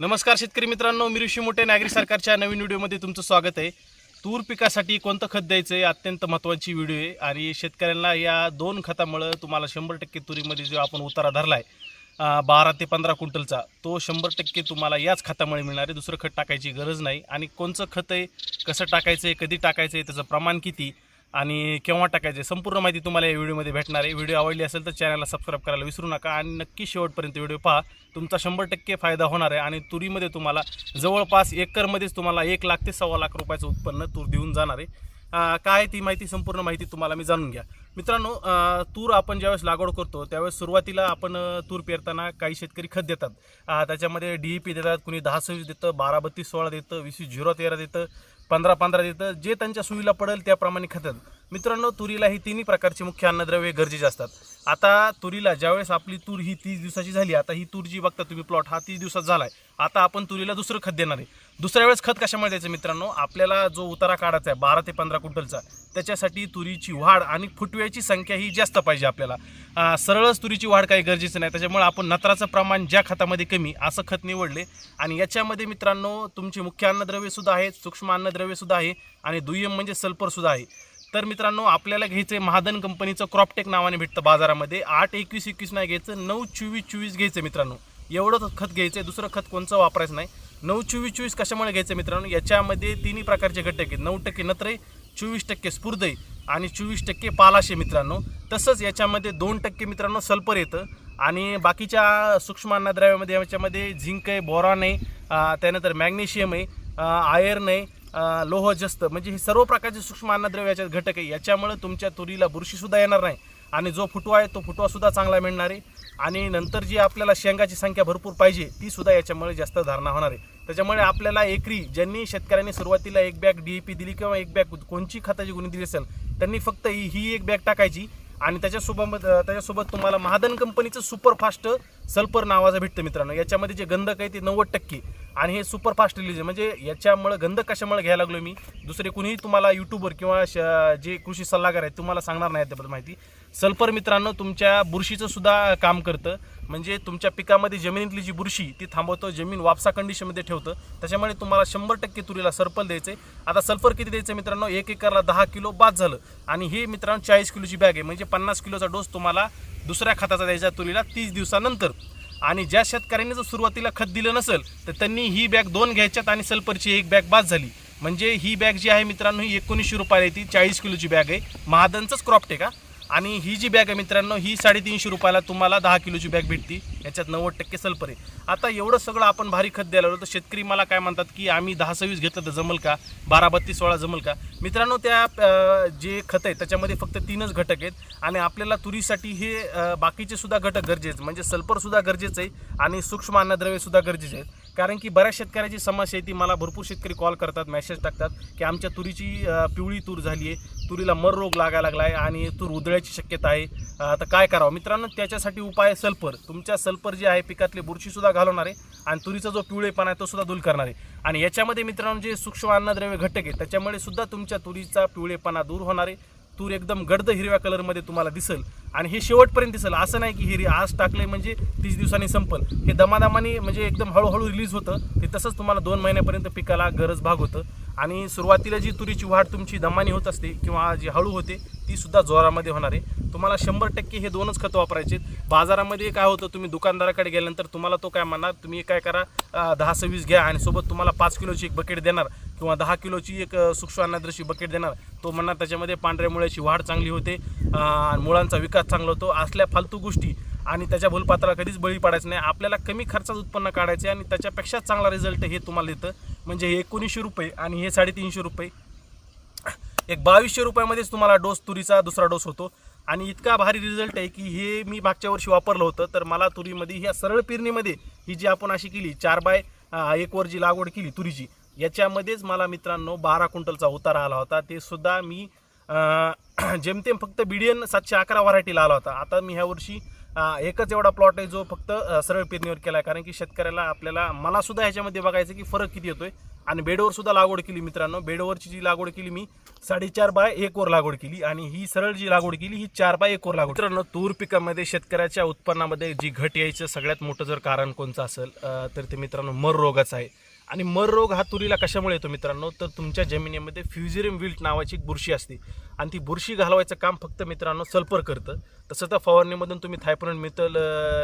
नमस्कार शेतकरी मित्रांनो मी ऋषी मोठे नागरी सरकारच्या नवीन व्हिडिओमध्ये तुमचं स्वागत आहे. तूर पिकासाठी कोणतं खत द्यायचं आहे अत्यंत महत्त्वाची व्हिडिओ आहे. आणि शेतकऱ्यांना या दोन खतामुळं तुम्हाला शंभर टक्के तुरीमध्ये जो आपण उतारा धरला आहे बारा ते पंधरा क्विंटलचा तो शंभर टक्के तुम्हाला याच खतामुळे मिळणार आहे. दुसरं खत टाकायची गरज नाही. आणि कोणचं खत आहे? कसं टाकायचं आहे कधी टाकायचं आहे त्याचं प्रमाण किती? आणि केव्हा टाकायचे संपूर्ण माहिती तुम्हाला या व्हिडिओमध्ये भेटणार आहे. व्हिडिओ आवडली असेल तर चॅनलला सबस्क्राईब करायला विसरू नका आणि नक्की शेवटपर्यंत व्हिडिओ पहा. तुमचा शंभर टक्के फायदा होणार आहे आणि तुरीमध्ये तुम्हाला जवळपास एकरमध्येच तुम्हाला एक लाख ते सव्वा लाख रुपयाचं उत्पन्न तूर देऊन जाणार आहे. काय आहे ती माहिती? संपूर्ण माहिती तुम्हाला मी जाणून घ्या. मित्रांनो तूर आपण ज्यावेळेस लागवड करतो त्यावेळेस सुरुवातीला आपण तूर पेरताना काही शेतकरी खत देतात. त्याच्यामध्ये डी ई पी देतात कुणी दहा सव्वीस देतं बारा बत्तीस सोळा देतं वीस झिरो तेरा देतं. पंधरा पंधरा देतं. जे त्यांच्या सुईला पडेल त्याप्रमाणे खतं मित्रांनो तुरीला ही तिन्ही प्रकारची मुख्य अन्नद्रव्ये गरजेचे असतात. आता तुरीला ज्यावेळेस आपली तूर ही तीस दिवसाची झाली आता ही तूर जी बघता तुम्ही प्लॉट हा तीस दिवसात झाला आहे आता आपण तुरीला दुसरं खत देणार आहे. दुसऱ्या वेळेस खत कशामुळे द्यायचं मित्रांनो? आपल्याला जो उतारा काढायचा आहे बारा ते पंधरा क्विंटलचा त्याच्यासाठी तुरीची वाढ आणि फुटव्याची संख्या ही जास्त पाहिजे आपल्याला. सरळच तुरीची वाढ काही गरजेचं नाही. त्याच्यामुळे आपण नत्राचं प्रमाण ज्या खतामध्ये कमी असं खत निवडले. आणि याच्यामध्ये मित्रांनो तुमचे मुख्य अन्नद्रव्यसुद्धा आहेत सूक्ष्म अन्नद्रव्यसुद्धा आहे आणि दुय्यम म्हणजे सल्फरसुद्धा आहे. तर मित्रांनो आपल्याला घ्यायचं आहे महादन कंपनीचं क्रॉपटेक नावाने भेटतं बाजारामध्ये. आठ एकवीस एकवीस नाही घ्यायचं नऊ चोवीस चोवीस घ्यायचं मित्रांनो. एवढंच खत घ्यायचं आहे दुसरं खत कोणचं वापरायचं नाही. नऊ चोवीस चोवीस कशामुळे घ्यायचं मित्रांनो? याच्यामध्ये तिन्ही प्रकारचे घटक आहेत. नऊ टक्के नत्रे चोवीस टक्के स्फुर्दय आणि चोवीस टक्के पालाशे मित्रांनो. तसंच याच्यामध्ये दोन टक्के मित्रांनो सल्फर येतं. आणि बाकीच्या सूक्ष्म अन्नद्रव्यामध्ये याच्यामध्ये झिंक आहे बोरॉन आहे त्यानंतर मॅग्नेशियम आहे आयर्न आहे लोह जस्त. म्हणजे हे सर्व प्रकारचे सूक्ष्म अन्नद्रव्य याच्यात घटक आहे. याच्यामुळे तुमच्या तुरीला बुरशीसुद्धा येणार नाही. आणि जो फुटवा आहे तो फुटवासुद्धा चांगला मिळणार आहे. आणि नंतर जी आपल्याला शेंगाची संख्या भरपूर पाहिजे ती सुद्धा याच्यामुळे जास्त धारणा होणार आहे. त्याच्यामुळे आपल्याला एकरी ज्यांनी शेतकऱ्यांनी सुरुवातीला एक बॅग डी ए पी दिली किंवा एक बॅग कोणची खताची गुणी दिली असेल त्यांनी फक्त ही ही एक बॅग टाकायची आणि त्याच्यासोबत त्याच्यासोबत तुम्हाला महादन कंपनीचं सुपरफास्ट सल्फर नावाचं भेटतं मित्रांनो. याच्यामध्ये जे गंधक आहे ते नव्वद टक्के. आणि हे सुपरफास्ट रिलीज म्हणजे याच्यामुळे गंधक कशामुळे घ्यायला लागलो मी? दुसरे कुणीही तुम्हाला यूट्यूबवर किंवा श- जे कृषी सल्लागार आहेत तुम्हाला सांगणार नाही त्याबद्दल माहिती. सल्फर मित्रांनो तुमच्या बुरशीचं सुद्धा काम करतं. म्हणजे तुमच्या पिकामध्ये जमिनीतली जी बुरशी ती थांबवतं जमीन वापसा कंडिशनमध्ये ठेवतं. त्याच्यामुळे तुम्हाला शंभर टक्के तुरीला सरपल द्यायचं आहे आता सल्फर किती द्यायचं मित्रांनो? एक एकरला दहा किलो बाद झालं. आणि हे मित्रांनो चाळीस किलोची बॅग आहे. म्हणजे पन्नास किलोचा डोस तुम्हाला दुसऱ्या खताचा द्यायचा तुरीला तीस दिवसानंतर. आणि ज्या शेतकऱ्यांनी जर सुरुवातीला खत दिलं नसेल तर त्यांनी ही बॅग दोन घ्यायच्यात आणि सल्फरची एक बॅग बाद झाली. म्हणजे ही बॅग जी आहे मित्रांनो ही एकोणीसशे रुपयाला येते. चाळीस किलोची बॅग आहे. महादनचंच क्रॉप्ट आहे का? आणि ही जी बॅग आहे मित्रांनो ही साडेतीनशे रुपयाला तुम्हाला दहा किलोची बॅग भेटती. याच्यात नव्वद टक्के सल्फर आहे. आता एवढं सगळं आपण भारी खत द्यायला तर शेतकरी मला काय म्हणतात की आम्ही दहा सव्वीस घेतलं तर जमल का? बारा बत्तीस सोळा जमल का? मित्रांनो त्या जे खत आहे त्याच्यामध्ये फक्त तीनच घटक आहेत. आणि आपल्याला तुरीसाठी हे बाकीचे सुद्धा घटक गरजेचे म्हणजे सल्फरसुद्धा गरजेचं आहे आणि सूक्ष्म अन्नद्रव्यसुद्धा गरजेचे आहेत. कारण की बऱ्याच शेतकऱ्याची समस्या आहे ती मला भरपूर शेतकरी कॉल करतात मेसेज टाकतात की आमच्या तुरीची पिवळी तूर झाली आहे. तुरीला मर रोग लागायला लागला आहे आणि तूर उधळ्याची शक्यता आहे. आता काय करावं? मित्रांनो त्याच्यासाठी उपाय आहे सल्फर. तुमच्या सल्फर जे आहे पिकातली बुरशीसुद्धा घालवणार आहे आणि तुरीचा जो पिवळेपणा आहे तो सुद्धा दूर करणार. आहे आणि याच्यामध्ये मित्रांनो जे सूक्ष्म अन्नद्रव्य घटक आहे त्याच्यामुळे सुद्धा तुमच्या तुरीचा पिवळेपणा दूर होणार आहे. तूर एकदम गर्द हिरव्या कलरमध्ये तुम्हाला दिसेल आणि हे शेवटपर्यंत दिसेल. असं नाही की हिरी आज टाकले म्हणजे तीस दिवसांनी संपल. हे दमादमाने म्हणजे एकदम हळूहळू रिलीज होतं. ते तसंच तुम्हाला दोन महिन्यापर्यंत पिकाला गरज भाग होतं. आणि सुरुवातीला जी तुरीची वाढ तुमची दमानी होत असते किंवा जी हळू होते ती सुद्धा जोरामध्ये होणार आहे. तुम्हाला शंभर टक्के हे दोनच खतं वापरायचे बाजारामध्ये काय होतं तुम्ही दुकानदाराकडे गेल्यानंतर तुम्हाला तो काय म्हणणार तुम्ही काय करा दहा सव्वीस घ्या आणि सोबत तुम्हाला पाच किलोची एक बकेट देणार. किंवा दहा किलोची एक सूक्ष्म अन्नद्रशी बकेट देणार तो म्हणणार त्याच्यामध्ये पांढऱ्या मुळ्याची वाढ चांगली होते मुळांचा विकास चांगला होतो असल्या फालतू गोष्टी आणि त्याच्या भूलपात्राला कधीच बळी पाडायचं नाही. आपल्याला कमी खर्चात उत्पन्न काढायचे आणि त्याच्यापेक्षा चांगला रिझल्ट हे तुम्हाला देतं. म्हणजे हे एकोणीसशे रुपये आणि हे साडेतीनशे रुपये. एक बावीसशे रुपयामध्येच तुम्हाला डोस तुरीचा दुसरा डोस होतो. आणि इतका भारी रिझल्ट आहे की हे मी मागच्या वर्षी वापरलं होतं तर मला तुरीमध्ये ह्या सरळ पेरणीमध्ये ही जी आपण अशी केली चार बाय एक वर जी लागवड केली तुरीची याच्यामध्येच मला मित्रांनो बारा क्विंटलचा उतारा आला होता. ते सुद्धा मी जेमतेम फक्त बिडियन सातशे अकरा व्हरायटीला आला होता. आता मी ह्या वर्षी एकच एवढा प्लॉट आहे जो फक्त सरळ पेरणीवर केला आहे कारण की शेतकऱ्याला आपल्याला मला सुद्धा ह्याच्यामध्ये बघायचं की फरक किती येतोय. आणि बेडवर सुद्धा लागवड केली मित्रांनो. बेडवरची जी लागवड केली मी साडेचार बाय एक वर लागवड केली. आणि ही सरळ जी लागवड केली ही चार बाय एक वर लागवड मित्रांनो तूर पिकामध्ये शेतकऱ्याच्या उत्पन्नामध्ये जी घट यायचं सगळ्यात मोठं जर कारण कोणतं असेल तर ते मित्रांनो मर रोगाचं आहे. आणि मर रोग हा तुरीला कशामुळे येतो मित्रांनो? तर तुमच्या जमिनीमध्ये फ्युझिरियम विल्ट नावाची एक बुरशी असते. आणि ती बुरशी घालवायचं काम फक्त मित्रांनो सल्फर करतं. तसं तर फवारणीमधून तुम्ही थायपॉइड मितल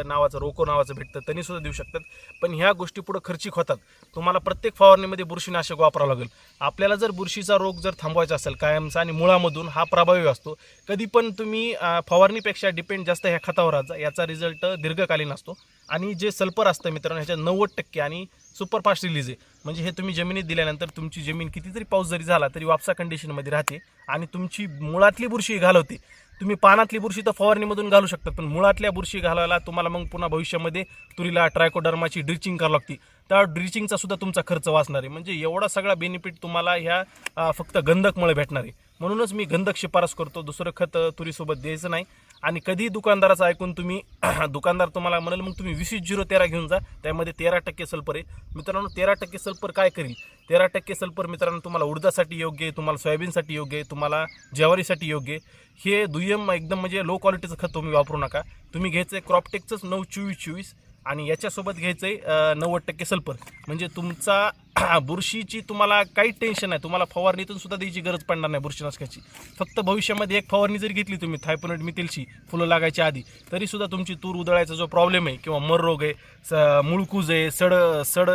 नावाचं रोको नावाचं भेटतं. त्यांनी सुद्धा देऊ शकतात. पण ह्या गोष्टी पुढं खर्चिक होतात. तुम्हाला प्रत्येक फवारणीमध्ये बुरशीनाशक वापरावं लागेल. आपल्याला जर बुरशीचा रोग जर थांबवायचा असेल कायमचा आणि मुळामधून हा प्रभावी असतो. कधी पण तुम्ही फवारणीपेक्षा डिपेंड जास्त ह्या खतावर राहता याचा रिझल्ट दीर्घकालीन असतो. आणि जे सल्फर असतं मित्रांनो ह्याच्या नव्वद टक्के आणि सुपरफास्ट रिलीज आहे. म्हणजे हे तुम्ही जमिनीत दिल्यानंतर तुमची जमीन कितीतरी पाऊस जरी झाला तरी वापसा कंडिशनमध्ये राहते आणि तुमची मुळातली बुरशी घालवते. तुम्ही पानातली बुरशी तर फवारणीमधून घालू शकता पण मुळातल्या बुरशी घालायला तुम्हाला मग पुन्हा भविष्यामध्ये तुरीला ट्रायकोडर्माची ड्रिचिंग करावं लागते. त्या ड्रिचिंगचा सुद्धा तुमचा खर्च वाचणार आहे. म्हणजे एवढा सगळा बेनिफिट तुम्हाला ह्या फक्त गंधकमुळे भेटणार आहे. म्हणूनच मी गंधक शिफारस करतो. दुसरं खत तुरीसोबत द्यायचं नाही. आणि कधी दुकानदाराचं ऐकून तुम्ही दुकानदार तुम्हाला म्हणाल मग तुम्ही वीस झिरो तेरा घेऊन जा त्यामध्ये तेरा टक्के सल्फर आहे. मित्रांनो तेरा टक्के सल्फर काय करील? तेरा टक्के सल्फर मित्रांनो तुम्हाला उडदासाठी योग्य आहे तुम्हाला सोयाबीनसाठी योग्य आहे तुम्हाला ज्वारीसाठी योग्य आहे. हे दुय्यम एकदम म्हणजे लो क्वालिटीचं खत तुम्ही वापरू नका. तुम्ही घ्यायचं आहे क्रॉपटेकचंच नऊ चोवीस चोवीस. आणि याच्यासोबत घ्यायचं आहे नव्वद टक्के सल्फर. म्हणजे तुमचा बुरशीची तुम्हाला काही टेन्शन नाही. तुम्हाला फवारणीतून सुद्धा द्यायची गरज पडणार नाही बुरशीनाशकाची. फक्त भविष्यामध्ये एक फवारणी जरी घेतली तुम्ही थायपोनेट मितेलची फुलं लागायच्या आधी तरीसुद्धा तुमची तूर उधळायचा जो प्रॉब्लेम आहे किंवा मर रोग आहे स मुळकूज आहे सड सड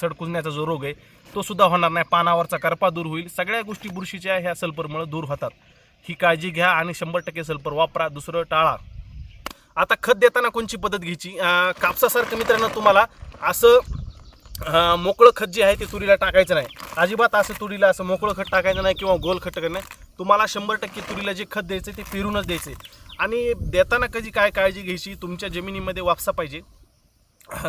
सड कुजण्याचा जो रोग आहे तो सुद्धा होणार नाही. पानावरचा करपा दूर होईल. सगळ्या गोष्टी बुरशीच्या ह्या सल्फरमुळे दूर होतात. ही काळजी घ्या आणि शंभर टक्के सल्फर वापरा. दुसरं टाळा. आता खत देताना कोणची पद्धत घ्यायची? कापसासारखं मित्रांनो तुम्हाला असं मोकळं खत जे आहे ते तुरीला टाकायचं नाही. अजिबात असं तुरीला असं मोकळं खत टाकायचं नाही किंवा गोल खत टाकायचं नाही. तुम्हाला शंभर टक्के तुरीला जे खत द्यायचं ते पेरूनच द्यायचे आणि देताना कधी काय काळजी घ्यायची? तुमच्या जमिनीमध्ये वापसा पाहिजे.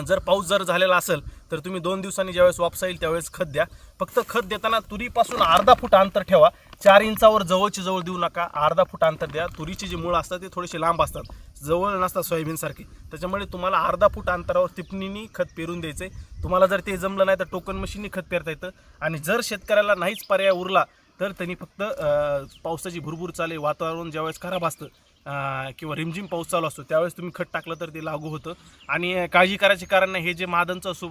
जर पाऊस जर झालेला असेल तर तुम्ही दोन दिवसांनी ज्यावेळेस वापसा येईल त्यावेळेस खत द्या. फक्त खत देताना तुरीपासून अर्धा फूट अंतर ठेवा. चार इंचावर जवळची जवळ देऊ नका. अर्धा फूट अंतर द्या. तुरीची जी मूळ असतात ते थोडेसे लांब असतात. जवळ नसतात सोयाबीनसारखे. त्याच्यामुळे तुम्हाला अर्धा फूट अंतरावर टिपणीनी खत पेरून द्यायचे तुम्हाला जर ते जमलं नाही तर टोकन मशीननी खत पेरता येतं. आणि जर शेतकऱ्याला नाहीच पर्याय उरला तर त्यांनी फक्त पावसाची भुरभूर चाले वातावरण ज्यावेळेस खराब असतं किंवा रिमझिम पाऊस चालू असतो त्यावेळेस तुम्ही खत टाकलं तर ते लागू होतं. आणि काळजी करायचे कारण नाही हे जे मादनचं सु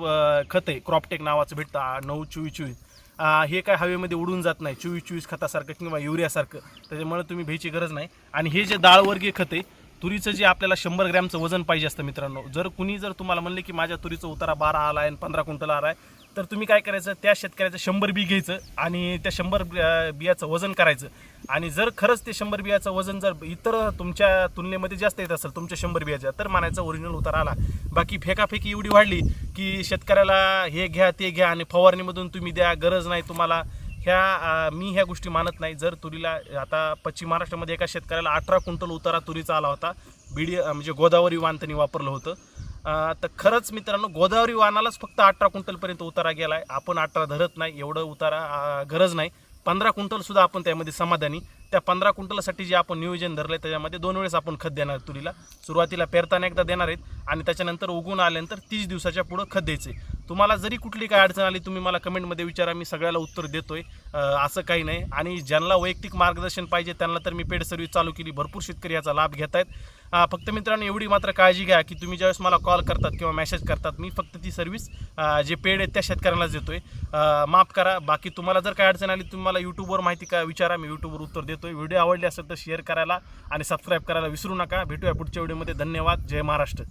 खत आहे क्रॉपटेक नावाचं भेटतं नऊ चोवीस चोवीस. हे काय हवेमध्ये उडून जात नाही चोवीस चोवीस खतासारखं किंवा युरियासारखं. त्याच्यामुळे तुम्ही भ्यायची गरज नाही. आणि हे जे डाळवर्गीय खत आहे तुरीचं जे आपल्याला शंभर ग्रॅमचं वजन पाहिजे असतं मित्रांनो. जर कुणी जर तुम्हाला म्हणले की माझ्या तुरीचं उतारा बारा आला आहे आणि पंधरा क्विंटल आला आहे तर तुम्ही काय करायचं त्या शेतकऱ्याचं शंभर बी घ्यायचं आणि त्या शंभर बियाचं वजन करायचं. आणि जर खरंच ते शंभर बियाचं वजन जर इतर तुमच्या तुलनेमध्ये जास्त येत असेल तुमच्या शंभर बियाच्या तर मानायचा ओरिजिनल उतार आला. बाकी फेकाफेकी एवढी वाढली की शेतकऱ्याला हे घ्या ते घ्या आणि फवारणीमधून तुम्ही द्या गरज नाही तुम्हाला. ह्या मी ह्या गोष्टी मानत नाही. जर तुरीला आता पश्चिम महाराष्ट्रामध्ये एका शेतकऱ्याला अठरा क्विंटल उतारा तुरीचा आला होता. बीडी म्हणजे गोदावरी वांतनी वापरलं होतं. तर खरंच मित्रांनो गोदावरी वाहनालाच फक्त अठरा क्विंटलपर्यंत उतारा गेला आहे आपण अठरा धरत नाही एवढं उतारा गरज नाही. पंधरा क्विंटलसुद्धा आपण त्यामध्ये समाधानी त्या पंधरा क्विंटलसाठी जे आपण नियोजन धरलंय त्याच्यामध्ये दोन वेळेस आपण खत देणार तुरीला. सुरुवातीला पेरताना एकदा देणार आहेत आणि त्याच्यानंतर उगून आल्यानंतर तीस दिवसाच्या पुढं खत द्यायचे तुम्हाला जरी कुठली काय अडचण आली तुम्ही मला कमेंटमध्ये विचारा मी सगळ्याला उत्तर देतोय. आहे असं काही नाही. आणि ज्यांना वैयक्तिक मार्गदर्शन पाहिजे त्यांना तर मी पेड सर्व्हिस चालू केली. भरपूर शेतकरी याचा लाभ घेत आहेत. फक्त मित्रांनो एवढी मात्र काळजी घ्या की तुम्ही ज्यावेळेस मला कॉल करतात किंवा मेसेज करतात मी फक्त ती सर्व्हिस जे पेड आहे त्या शेतकऱ्यांनाच देतोय. आहे माफ करा. बाकी तुम्हाला जर काय अडचण आली तुम्ही मला यूट्यूबवर माहिती का विचारा. मी यूट्यूबवर उत्तर देतो. देतोय व्हिडिओ आवडली असेल तर शेअर करायला आणि सबस्क्राईब करायला विसरू नका. भेटूया पुढच्या व्हिडिओमध्ये. धन्यवाद. जय महाराष्ट्र.